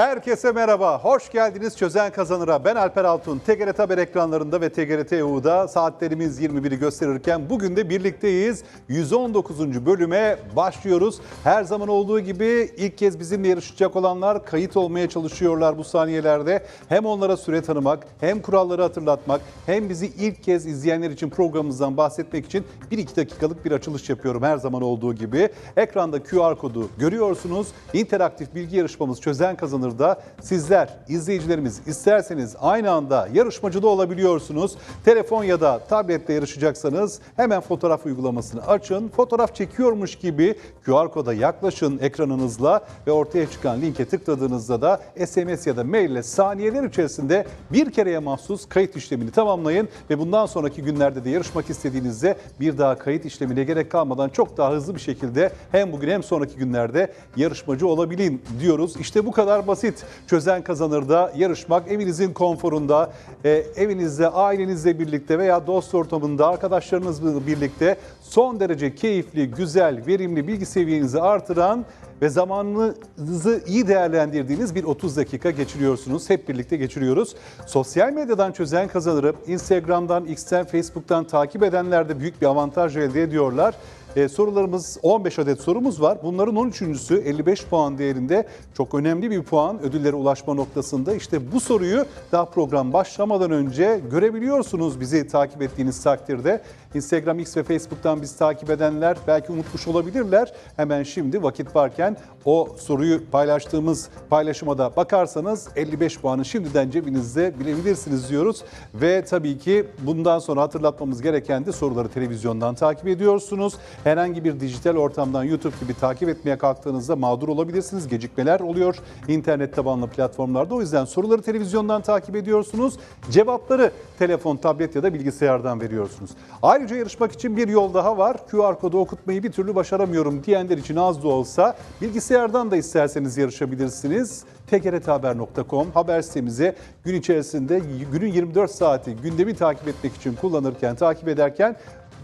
Herkese merhaba. Hoş geldiniz Çözen Kazanır'a. Ben Alper Altun. TGRT Haber ekranlarında ve TGRT EU'da saatlerimiz 21'i gösterirken bugün de birlikteyiz. 119. bölüme başlıyoruz. Her zaman olduğu gibi ilk kez bizimle yarışacak olanlar kayıt olmaya çalışıyorlar bu saniyelerde. Hem onlara süre tanımak, hem kuralları hatırlatmak, hem bizi ilk kez izleyenler için programımızdan bahsetmek için 1-2 dakikalık bir açılış yapıyorum her zaman olduğu gibi. Ekranda QR kodu görüyorsunuz. İnteraktif bilgi yarışmamız Çözen Kazanır'da sizler, izleyicilerimiz isterseniz aynı anda yarışmacı da olabiliyorsunuz. Telefon ya da tablette yarışacaksanız hemen fotoğraf uygulamasını açın. Fotoğraf çekiyormuş gibi QR koda yaklaşın ekranınızla ve ortaya çıkan linke tıkladığınızda da SMS ya da mail ile saniyeler içerisinde bir kereye mahsus kayıt işlemini tamamlayın ve bundan sonraki günlerde de yarışmak istediğinizde bir daha kayıt işlemine gerek kalmadan çok daha hızlı bir şekilde hem bugün hem sonraki günlerde yarışmacı olabilin diyoruz. İşte bu kadar basit. Çözen kazanır da yarışmak evinizin konforunda, e, evinizde, ailenizle birlikte veya dost ortamında, arkadaşlarınızla birlikte son derece keyifli, güzel, verimli bilgi seviyenizi artıran ve zamanınızı iyi değerlendirdiğiniz bir 30 dakika geçiriyorsunuz. Hep birlikte geçiriyoruz. Sosyal medyadan çözen kazanırı Instagram'dan, X'ten, Facebook'tan takip edenler de büyük bir avantaj elde ediyorlar. Ee, sorularımız 15 adet sorumuz var. Bunların 13.sü 55 puan değerinde çok önemli bir puan ödüllere ulaşma noktasında. İşte bu soruyu daha program başlamadan önce görebiliyorsunuz bizi takip ettiğiniz takdirde. Instagram, X ve Facebook'tan bizi takip edenler belki unutmuş olabilirler. Hemen şimdi vakit varken o soruyu paylaştığımız paylaşıma da bakarsanız 55 puanı şimdiden cebinizde bilebilirsiniz diyoruz. Ve tabii ki bundan sonra hatırlatmamız gereken de soruları televizyondan takip ediyorsunuz. Herhangi bir dijital ortamdan YouTube gibi takip etmeye kalktığınızda mağdur olabilirsiniz. Gecikmeler oluyor internet tabanlı platformlarda. O yüzden soruları televizyondan takip ediyorsunuz. Cevapları telefon, tablet ya da bilgisayardan veriyorsunuz. Ayrıca yarışmak için bir yol daha var. QR kodu okutmayı bir türlü başaramıyorum diyenler için az da olsa bilgisayardan da isterseniz yarışabilirsiniz tgrthaber.com haber sitemize gün içerisinde günün 24 saati gündemi takip etmek için kullanırken, takip ederken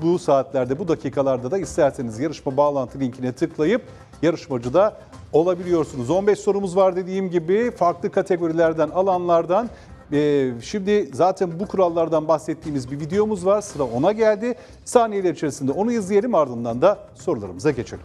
bu saatlerde, bu dakikalarda da isterseniz yarışma bağlantı linkine tıklayıp yarışmacı da olabiliyorsunuz. 15 sorumuz var dediğim gibi farklı kategorilerden, alanlardan. Ee, şimdi zaten bu kurallardan bahsettiğimiz bir videomuz var. Sıra ona geldi. Saniyeler içerisinde onu izleyelim ardından da sorularımıza geçelim.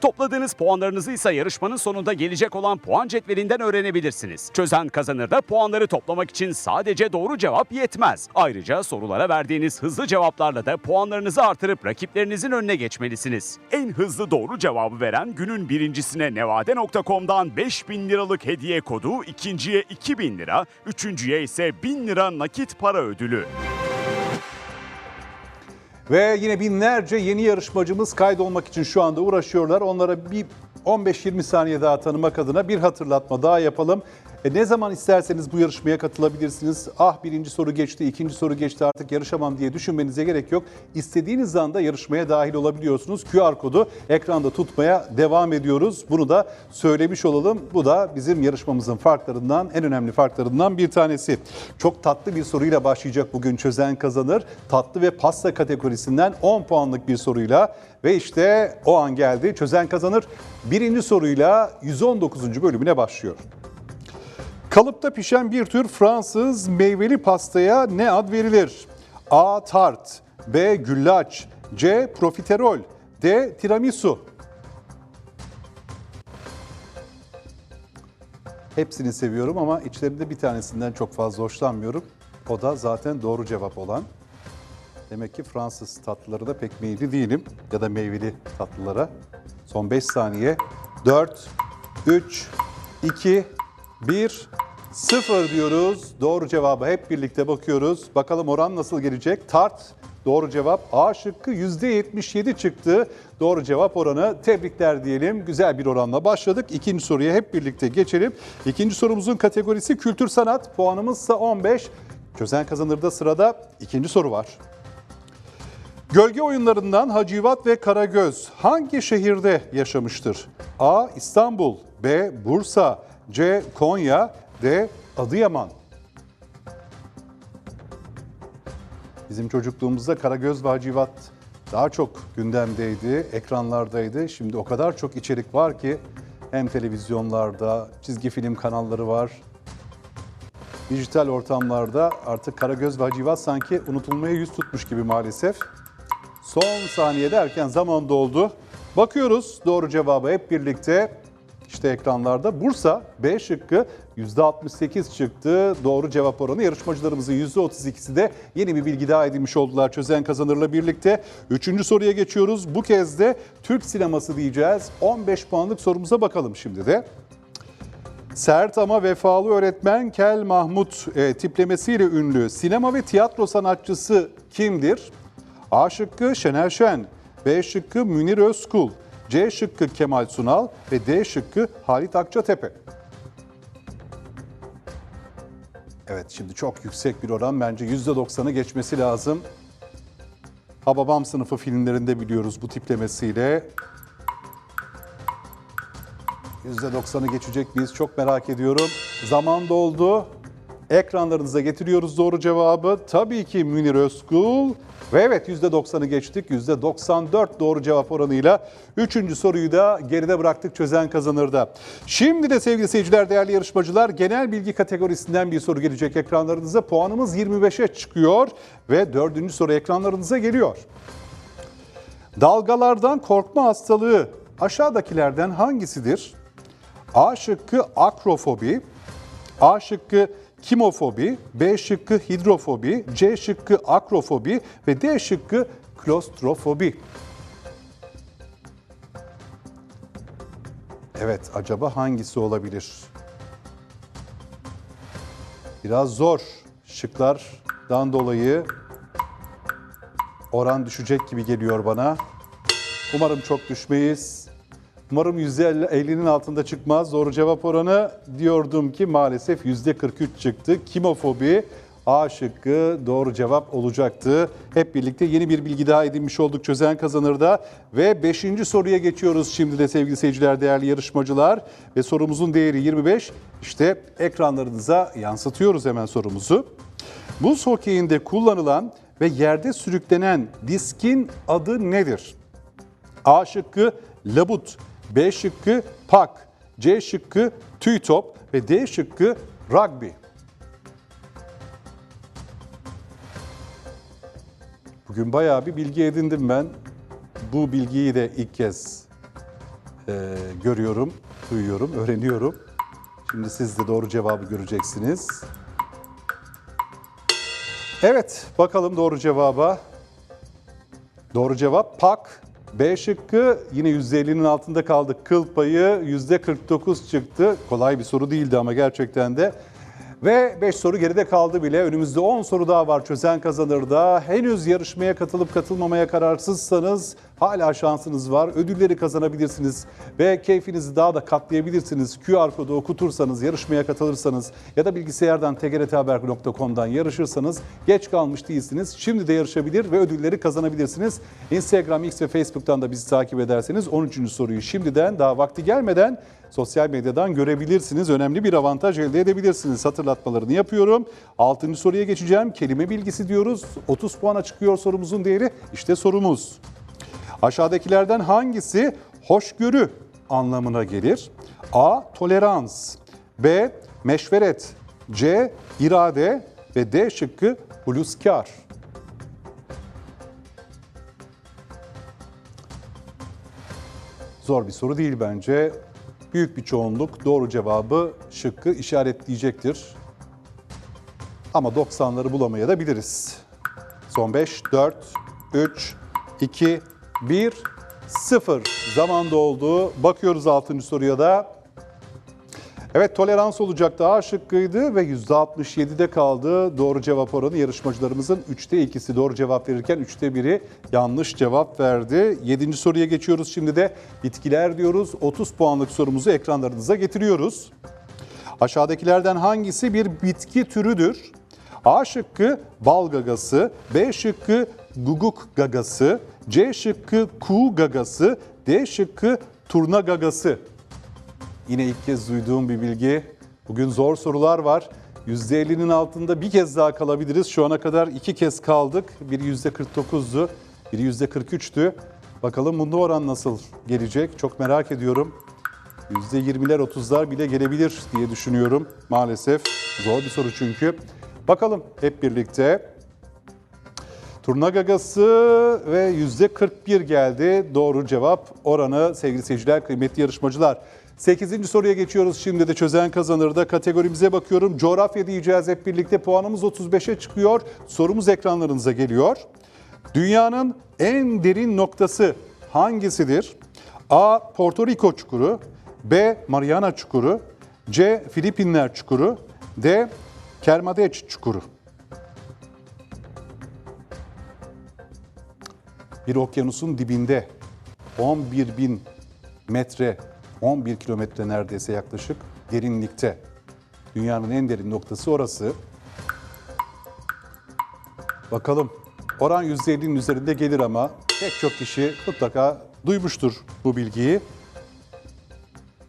Topladığınız puanlarınızı ise yarışmanın sonunda gelecek olan puan cetvelinden öğrenebilirsiniz. Çözen kazanır da puanları toplamak için sadece doğru cevap yetmez. Ayrıca sorulara verdiğiniz hızlı cevaplarla da puanlarınızı artırıp rakiplerinizin önüne geçmelisiniz. En hızlı doğru cevabı veren günün birincisine nevade.com'dan 5000 liralık hediye kodu, ikinciye 2000 lira, üçüncüye ise 1000 lira nakit para ödülü. Ve yine binlerce yeni yarışmacımız kaydolmak için şu anda uğraşıyorlar. Onlara bir 15-20 saniye daha tanımak adına bir hatırlatma daha yapalım. E, ne zaman isterseniz bu yarışmaya katılabilirsiniz. Ah birinci soru geçti, ikinci soru geçti artık yarışamam diye düşünmenize gerek yok. İstediğiniz anda yarışmaya dahil olabiliyorsunuz. QR kodu ekranda tutmaya devam ediyoruz. Bunu da söylemiş olalım. Bu da bizim yarışmamızın farklarından, en önemli farklarından bir tanesi. Çok tatlı bir soruyla başlayacak bugün çözen kazanır. Tatlı ve pasta kategorisinden 10 puanlık bir soruyla ve işte o an geldi. Çözen kazanır. Birinci soruyla 119. bölümüne başlıyor. Kalıpta pişen bir tür Fransız meyveli pastaya ne ad verilir? A. Tart B. Güllaç C. Profiterol D. Tiramisu Hepsini seviyorum ama içlerinde bir tanesinden çok fazla hoşlanmıyorum. O da zaten doğru cevap olan. Demek ki Fransız tatlıları da pek meyilli değilim ya da meyveli tatlılara. Son 5 saniye. 4, 3, 2, 1, 0 diyoruz. Doğru cevaba hep birlikte bakıyoruz. Bakalım oran nasıl gelecek? Tart doğru cevap. A şıkkı %77 çıktı. Doğru cevap oranı. Tebrikler diyelim. Güzel bir oranla başladık. İkinci soruya hep birlikte geçelim. İkinci sorumuzun kategorisi kültür sanat. Puanımızsa 15. Çözen kazanırda sırada ikinci soru var. Gölge oyunlarından Hacivat ve Karagöz hangi şehirde yaşamıştır? A. İstanbul B. Bursa C. Konya D. Adıyaman Bizim çocukluğumuzda Karagöz ve Hacivat daha çok gündemdeydi, ekranlardaydı. Şimdi o kadar çok içerik var ki hem televizyonlarda, çizgi film kanalları var. Dijital ortamlarda artık Karagöz ve Hacivat sanki unutulmaya yüz tutmuş gibi maalesef. Son saniye derken zaman doldu. Bakıyoruz doğru cevabı hep birlikte. İşte ekranlarda Bursa B şıkkı %68 çıktı. Doğru cevap oranı yarışmacılarımızın %32'si de yeni bir bilgi daha edinmiş oldular çözen kazanırla birlikte. Üçüncü soruya geçiyoruz. Bu kez de Türk sineması diyeceğiz. 15 puanlık sorumuza bakalım şimdi de. Sert ama vefalı öğretmen Kel Mahmut e, tiplemesiyle ünlü sinema ve tiyatro sanatçısı kimdir? A şıkkı Şener Şen, B şıkkı Münir Özkul, C şıkkı Kemal Sunal ve D şıkkı Halit Akçatepe. Evet şimdi çok yüksek bir oran bence %90'ı geçmesi lazım. Hababam sınıfı filmlerinde biliyoruz bu tiplemesiyle. %90'ı geçecek miyiz? Çok merak ediyorum. Zaman doldu. Ekranlarınıza getiriyoruz doğru cevabı. Tabii ki Münir Özkul. Ve evet %90'ı geçtik. %94 doğru cevap oranıyla. Üçüncü soruyu da geride bıraktık çözen kazanırda. Şimdi de sevgili seyirciler, değerli yarışmacılar genel bilgi kategorisinden bir soru gelecek ekranlarınıza. Puanımız 25'e çıkıyor ve dördüncü soru ekranlarınıza geliyor. Dalgalardan korkma hastalığı aşağıdakilerden hangisidir? A şıkkı akrofobi, A şıkkı kimofobi, B şıkkı hidrofobi, C şıkkı akrofobi ve D şıkkı klostrofobi. Evet, acaba hangisi olabilir? Biraz zor. Şıklardan dolayı oran düşecek gibi geliyor bana. Umarım çok düşmeyiz. Umarım %50'nin altında çıkmaz. Doğru cevap oranı diyordum ki maalesef %43 çıktı. Kimofobi A şıkkı doğru cevap olacaktı. Hep birlikte yeni bir bilgi daha edinmiş olduk çözen kazanırda. Ve 5. soruya geçiyoruz şimdi de sevgili seyirciler, değerli yarışmacılar. Ve sorumuzun değeri 25. İşte ekranlarınıza yansıtıyoruz hemen sorumuzu. Buz hokeyinde kullanılan ve yerde sürüklenen diskin adı nedir? A şıkkı labut, B şıkkı pak, C şıkkı tüy top ve D şıkkı rugby. Bugün bayağı bir bilgi edindim ben. Bu bilgiyi de ilk kez e, görüyorum, duyuyorum, öğreniyorum. Şimdi siz de doğru cevabı göreceksiniz. Evet, bakalım doğru cevaba. Doğru cevap pak. B şıkkı yine %50'nin altında kaldık. Kıl payı %49 çıktı. Kolay bir soru değildi ama gerçekten de. Ve 5 soru geride kaldı bile. Önümüzde 10 soru daha var çözen kazanır da. Henüz yarışmaya katılıp katılmamaya kararsızsanız hala şansınız var. Ödülleri kazanabilirsiniz ve keyfinizi daha da katlayabilirsiniz. QR kodu okutursanız, yarışmaya katılırsanız ya da bilgisayardan tgrthaber.com'dan yarışırsanız geç kalmış değilsiniz. Şimdi de yarışabilir ve ödülleri kazanabilirsiniz. Instagram, X ve Facebook'tan da bizi takip ederseniz 13. soruyu şimdiden daha vakti gelmeden sosyal medyadan görebilirsiniz. Önemli bir avantaj elde edebilirsiniz. Hatırlatmalarını yapıyorum. 6. soruya geçeceğim. Kelime bilgisi diyoruz. 30 puana çıkıyor sorumuzun değeri. İşte sorumuz. Aşağıdakilerden hangisi hoşgörü anlamına gelir? A. Tolerans B. Meşveret C. irade ve D şıkkı huluskar. Zor bir soru değil bence. Büyük bir çoğunluk doğru cevabı şıkkı işaretleyecektir. Ama 90'ları bulamaya da biliriz. Son 5, 4, 3, 2, 1, 0. Zaman doldu. Bakıyoruz 6. soruya da. Evet tolerans olacaktı A şıkkıydı ve %67'de kaldı. Doğru cevap oranı yarışmacılarımızın 3'te 2'si doğru cevap verirken 3'te 1'i yanlış cevap verdi. 7. soruya geçiyoruz şimdi de bitkiler diyoruz. 30 puanlık sorumuzu ekranlarınıza getiriyoruz. Aşağıdakilerden hangisi bir bitki türüdür? A şıkkı bal gagası, B şıkkı guguk gagası, C şıkkı kuğu gagası, D şıkkı turna gagası. Yine ilk kez duyduğum bir bilgi. Bugün zor sorular var. %50'nin altında bir kez daha kalabiliriz. Şu ana kadar iki kez kaldık. Biri %49'du, biri %43'tü. Bakalım bunda oran nasıl gelecek? Çok merak ediyorum. %20'ler 30'lar bile gelebilir diye düşünüyorum maalesef. Zor bir soru çünkü. Bakalım hep birlikte. Turna gagası ve %41 geldi. Doğru cevap oranı sevgili seyirciler, kıymetli yarışmacılar. 8. soruya geçiyoruz. Şimdi de çözen kazanır da kategorimize bakıyorum. Coğrafya diyeceğiz hep birlikte. Puanımız 35'e çıkıyor. Sorumuz ekranlarınıza geliyor. Dünyanın en derin noktası hangisidir? A. Porto Rico çukuru B. Mariana çukuru C. Filipinler çukuru D. Kermadec çukuru bir okyanusun dibinde 11 bin metre, 11 kilometre neredeyse yaklaşık derinlikte. Dünyanın en derin noktası orası. Bakalım oran %50'nin üzerinde gelir ama pek çok kişi mutlaka duymuştur bu bilgiyi.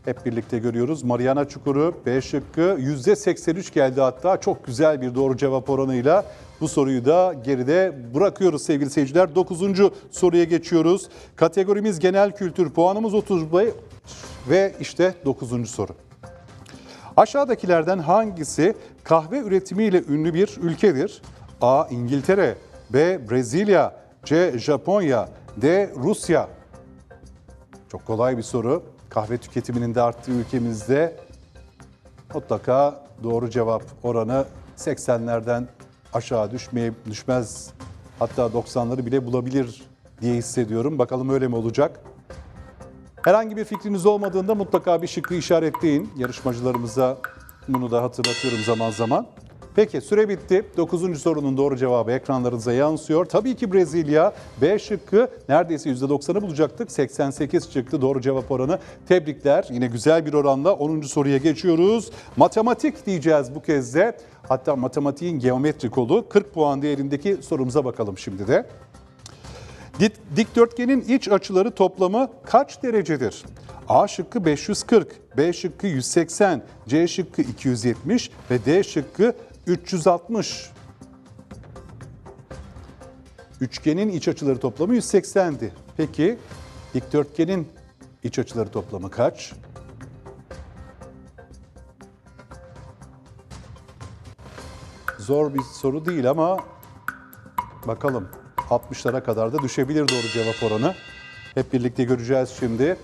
Hep birlikte görüyoruz. Mariana Çukuru B şıkkı %83 geldi hatta çok güzel bir doğru cevap oranıyla. Bu soruyu da geride bırakıyoruz sevgili seyirciler. 9. soruya geçiyoruz. Kategorimiz genel kültür. Puanımız 35 ve işte 9. soru. Aşağıdakilerden hangisi kahve üretimiyle ünlü bir ülkedir? A. İngiltere B. Brezilya C. Japonya D. Rusya çok kolay bir soru. Kahve tüketiminin de arttığı ülkemizde mutlaka doğru cevap oranı 80'lerden aşağı düşmeye düşmez. Hatta 90'ları bile bulabilir diye hissediyorum. Bakalım öyle mi olacak? Herhangi bir fikriniz olmadığında mutlaka bir şıkkı işaretleyin. Yarışmacılarımıza bunu da hatırlatıyorum zaman zaman. Peki süre bitti. 9. sorunun doğru cevabı ekranlarınıza yansıyor. Tabii ki Brezilya. B şıkkı neredeyse %90'ı bulacaktık. 88 çıktı doğru cevap oranı. Tebrikler. Yine güzel bir oranla 10. soruya geçiyoruz. Matematik diyeceğiz bu kez de. Hatta matematiğin geometri kolu 40 puan değerindeki sorumuza bakalım şimdi de. Dik- Dikdörtgenin iç açıları toplamı kaç derecedir? A şıkkı 540, B şıkkı 180, C şıkkı 270 ve D şıkkı 360. Üçgenin iç açıları toplamı 180'di. Peki dikdörtgenin iç açıları toplamı kaç? Zor bir soru değil ama Bakalım 60'lara kadar da düşebilir doğru cevap oranı. Hep birlikte göreceğiz şimdi.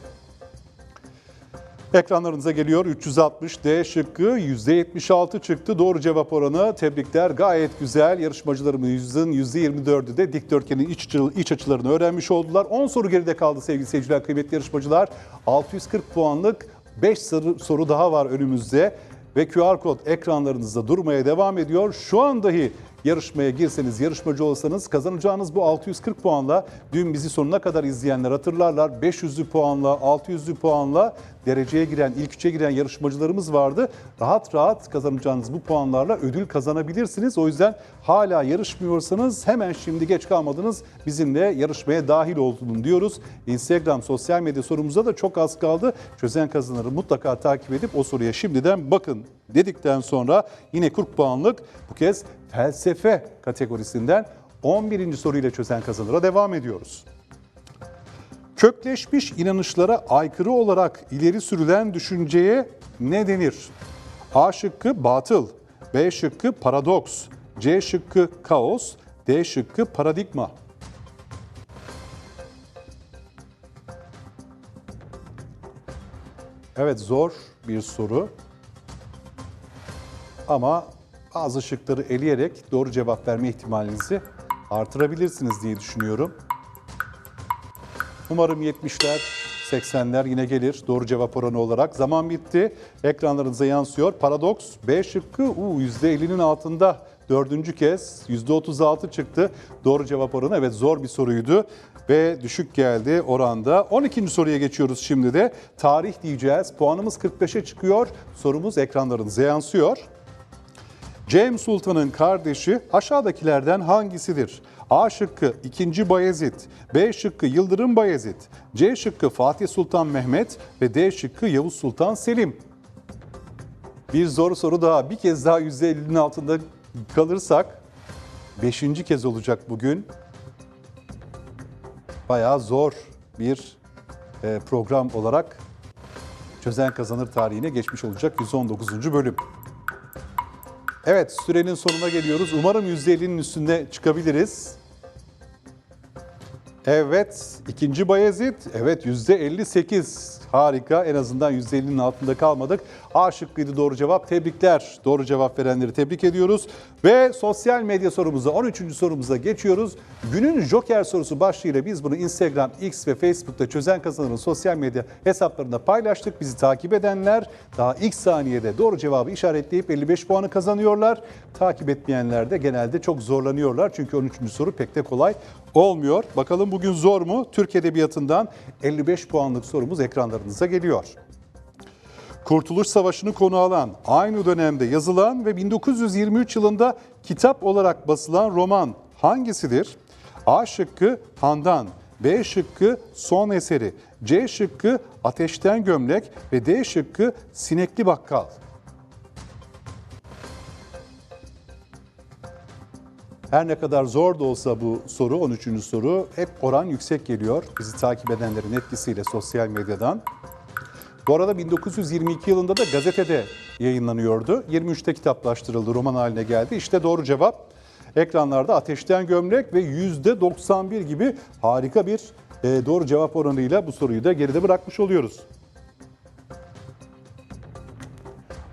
Ekranlarınıza geliyor 360 D şıkkı %76 çıktı doğru cevap oranı. Tebrikler gayet güzel. Yarışmacılarımızın %24'ü de dikdörtgenin iç, iç açılarını öğrenmiş oldular. 10 soru geride kaldı sevgili seyirciler, kıymetli yarışmacılar. 640 puanlık 5 soru, soru daha var önümüzde. Ve QR kod ekranlarınızda durmaya devam ediyor. Şu an dahi yarışmaya girseniz, yarışmacı olsanız kazanacağınız bu 640 puanla dün bizi sonuna kadar izleyenler hatırlarlar. 500'lü puanla, 600'lü puanla dereceye giren, ilk üçe giren yarışmacılarımız vardı. Rahat rahat kazanacağınız bu puanlarla ödül kazanabilirsiniz. O yüzden hala yarışmıyorsanız hemen şimdi geç kalmadınız bizimle yarışmaya dahil olun diyoruz. Instagram sosyal medya sorumuza da çok az kaldı. Çözen kazanırı mutlaka takip edip o soruya şimdiden bakın dedikten sonra yine 40 puanlık bu kez felsefe kategorisinden 11. soruyla çözen kazanıra devam ediyoruz. Kökleşmiş inanışlara aykırı olarak ileri sürülen düşünceye ne denir? A şıkkı batıl, B şıkkı paradoks, C şıkkı kaos, D şıkkı paradigma. Evet zor bir soru. Ama bazı şıkları eleyerek doğru cevap verme ihtimalinizi artırabilirsiniz diye düşünüyorum. Umarım 70'ler, 80'ler yine gelir doğru cevap oranı olarak. Zaman bitti. Ekranlarınıza yansıyor. Paradoks B şıkkı U %50'nin altında. Dördüncü kez %36 çıktı. Doğru cevap oranı evet zor bir soruydu ve düşük geldi oranda. 12. soruya geçiyoruz şimdi de. Tarih diyeceğiz. Puanımız 45'e çıkıyor. Sorumuz ekranlarınıza yansıyor. Cem Sultan'ın kardeşi aşağıdakilerden hangisidir? A şıkkı 2. Bayezid, B şıkkı Yıldırım Bayezid, C şıkkı Fatih Sultan Mehmet ve D şıkkı Yavuz Sultan Selim. Bir zor soru daha. Bir kez daha %50'nin altında kalırsak 5. kez olacak bugün. Bayağı zor bir e, program olarak çözen kazanır tarihine geçmiş olacak 119. bölüm. Evet sürenin sonuna geliyoruz. Umarım %50'nin üstünde çıkabiliriz. Evet ikinci Bayezid. Evet %58. Harika en azından %50'nin altında kalmadık. A şıkkıydı doğru cevap. Tebrikler. Doğru cevap verenleri tebrik ediyoruz. Ve sosyal medya sorumuza 13. sorumuza geçiyoruz. Günün Joker sorusu başlığıyla biz bunu Instagram, X ve Facebook'ta çözen kazanırın sosyal medya hesaplarında paylaştık. Bizi takip edenler daha ilk saniyede doğru cevabı işaretleyip 55 puanı kazanıyorlar. Takip etmeyenler de genelde çok zorlanıyorlar. Çünkü 13. soru pek de kolay olmuyor. Bakalım bugün zor mu? Türk Edebiyatı'ndan 55 puanlık sorumuz ekranlarınıza geliyor. Kurtuluş Savaşı'nı konu alan, aynı dönemde yazılan ve 1923 yılında kitap olarak basılan roman hangisidir? A şıkkı Handan, B şıkkı Son Eseri, C şıkkı Ateşten Gömlek ve D şıkkı Sinekli Bakkal. Her ne kadar zor da olsa bu soru, 13. soru hep oran yüksek geliyor. Bizi takip edenlerin etkisiyle sosyal medyadan. Bu arada 1922 yılında da gazetede yayınlanıyordu. 23'te kitaplaştırıldı, roman haline geldi. İşte doğru cevap. Ekranlarda Ateşten Gömlek ve %91 gibi harika bir e, doğru cevap oranıyla bu soruyu da geride bırakmış oluyoruz.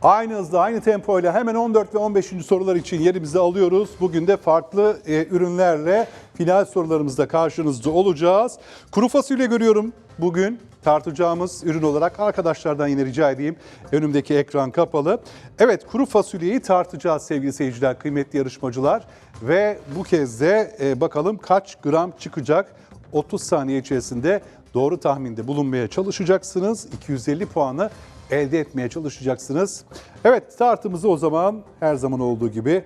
Aynı hızda, aynı tempoyla hemen 14 ve 15. sorular için yerimizi alıyoruz. Bugün de farklı e, ürünlerle final sorularımızda karşınızda olacağız. Kuru fasulye görüyorum bugün tartacağımız ürün olarak arkadaşlardan yine rica edeyim. Önümdeki ekran kapalı. Evet kuru fasulyeyi tartacağız sevgili seyirciler, kıymetli yarışmacılar. Ve bu kez de e, bakalım kaç gram çıkacak? 30 saniye içerisinde doğru tahminde bulunmaya çalışacaksınız. 250 puanı elde etmeye çalışacaksınız. Evet tartımızı o zaman her zaman olduğu gibi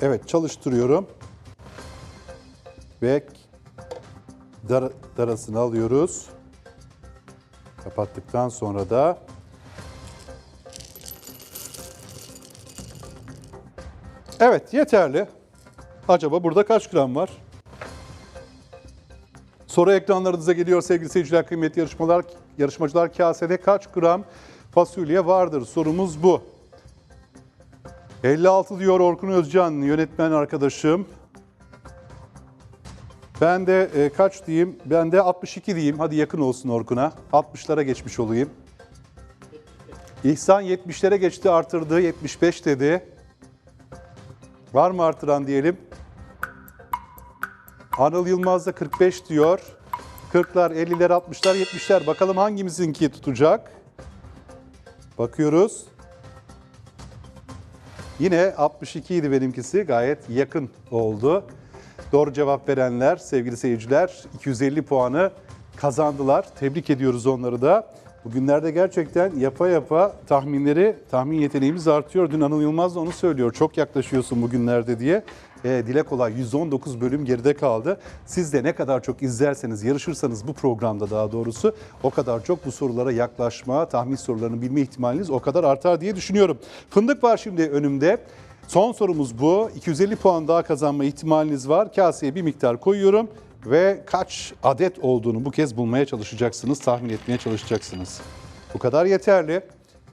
evet çalıştırıyorum. Ve dar, darasını alıyoruz. Kapattıktan sonra da Evet yeterli. Acaba burada kaç gram var? Soru ekranlarınıza geliyor sevgili seyirciler, kıymetli yarışmalar, yarışmacılar. Kasede kaç gram fasulye vardır? Sorumuz bu. 56 diyor Orkun Özcan, yönetmen arkadaşım. Ben de e, kaç diyeyim? Ben de 62 diyeyim. Hadi yakın olsun Orkun'a. 60'lara geçmiş olayım. İhsan 70'lere geçti artırdı. 75 dedi. Var mı artıran diyelim? Anıl Yılmaz da 45 diyor. 40'lar, 50'ler, 60'lar, 70'ler. Bakalım hangimizinki tutacak? Bakıyoruz. Yine 62 idi benimkisi. Gayet yakın oldu. Doğru cevap verenler sevgili seyirciler 250 puanı kazandılar. Tebrik ediyoruz onları da. Bugünlerde gerçekten yapa yapa tahminleri, tahmin yeteneğimiz artıyor. Dün Anıl Yılmaz da onu söylüyor. Çok yaklaşıyorsun bugünlerde diye. E, dile kolay 119 bölüm geride kaldı. Siz de ne kadar çok izlerseniz, yarışırsanız bu programda daha doğrusu o kadar çok bu sorulara yaklaşma, tahmin sorularını bilme ihtimaliniz o kadar artar diye düşünüyorum. Fındık var şimdi önümde. Son sorumuz bu. 250 puan daha kazanma ihtimaliniz var. Kaseye bir miktar koyuyorum ve kaç adet olduğunu bu kez bulmaya çalışacaksınız, tahmin etmeye çalışacaksınız. Bu kadar yeterli.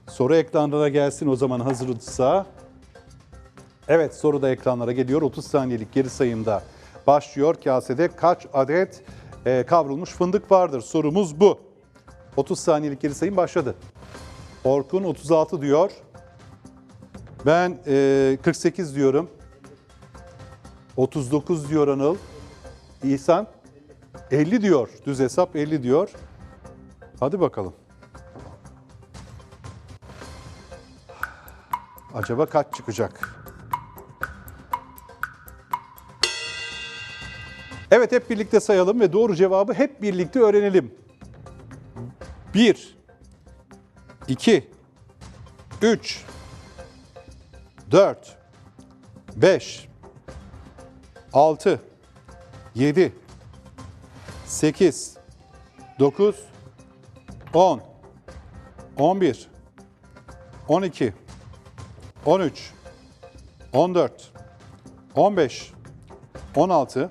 Soru ekranlara gelsin o zaman hazırsa. Evet soru da ekranlara geliyor. 30 saniyelik geri sayımda başlıyor. Kasede kaç adet e, kavrulmuş fındık vardır? Sorumuz bu. 30 saniyelik geri sayım başladı. Orkun 36 diyor. Ben e, 48 diyorum. 39 diyor Anıl. İhsan 50 diyor. Düz hesap 50 diyor. Hadi bakalım. Acaba kaç çıkacak? Evet hep birlikte sayalım ve doğru cevabı hep birlikte öğrenelim. 1 2 3 4 5 6 7 8 9 10 11 12 13 14 15 16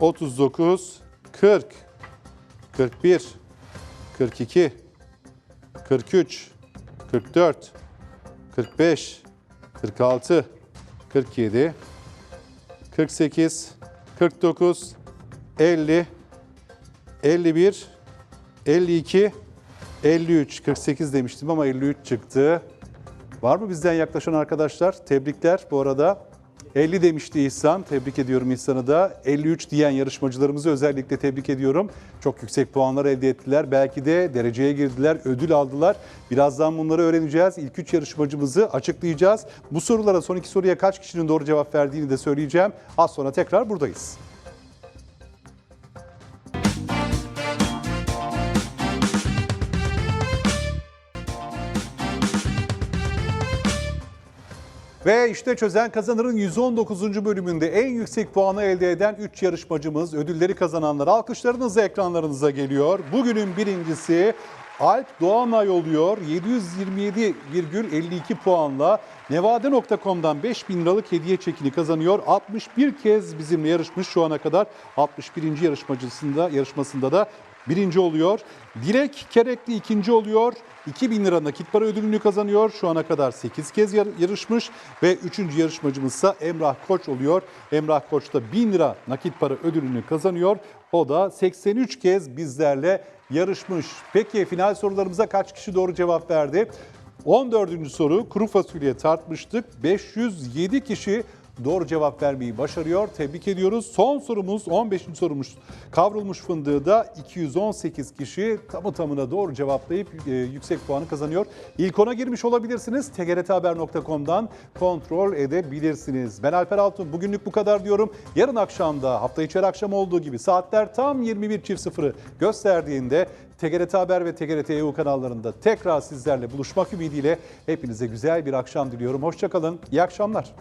39 40 41 42 43 44 45 46 47 48 49 50 51 52 53 48 demiştim ama 53 çıktı. Var mı bizden yaklaşan arkadaşlar? Tebrikler bu arada. 50 demişti İhsan. Tebrik ediyorum İhsan'ı da. 53 diyen yarışmacılarımızı özellikle tebrik ediyorum. Çok yüksek puanlar elde ettiler. Belki de dereceye girdiler, ödül aldılar. Birazdan bunları öğreneceğiz. İlk 3 yarışmacımızı açıklayacağız. Bu sorulara, son iki soruya kaç kişinin doğru cevap verdiğini de söyleyeceğim. Az sonra tekrar buradayız. Ve işte Çözen Kazanır'ın 119. bölümünde en yüksek puanı elde eden 3 yarışmacımız, ödülleri kazananlar alkışlarınızla ekranlarınıza geliyor. Bugünün birincisi Alp Doğanay oluyor. 727,52 puanla Nevade.com'dan 5000 liralık hediye çekini kazanıyor. 61 kez bizimle yarışmış şu ana kadar. 61. yarışmacısında yarışmasında da birinci oluyor. Dilek Kerekli ikinci oluyor. 2000 lira nakit para ödülünü kazanıyor. Şu ana kadar 8 kez yar- yarışmış ve 3. yarışmacımızsa Emrah Koç oluyor. Emrah Koç da 1000 lira nakit para ödülünü kazanıyor. O da 83 kez bizlerle yarışmış. Peki final sorularımıza kaç kişi doğru cevap verdi? 14. soru kuru fasulye tartmıştık. 507 kişi doğru cevap vermeyi başarıyor. Tebrik ediyoruz. Son sorumuz 15. sorumuz. Kavrulmuş fındığı da 218 kişi tamı tamına doğru cevaplayıp e, yüksek puanı kazanıyor. İlk ona girmiş olabilirsiniz. tgrthaber.com'dan kontrol edebilirsiniz. Ben Alper Altun. Bugünlük bu kadar diyorum. Yarın akşamda hafta içi her akşam olduğu gibi saatler tam 21.00'ı gösterdiğinde TGRT Haber ve TGRT EU kanallarında tekrar sizlerle buluşmak ümidiyle hepinize güzel bir akşam diliyorum. Hoşçakalın. İyi akşamlar.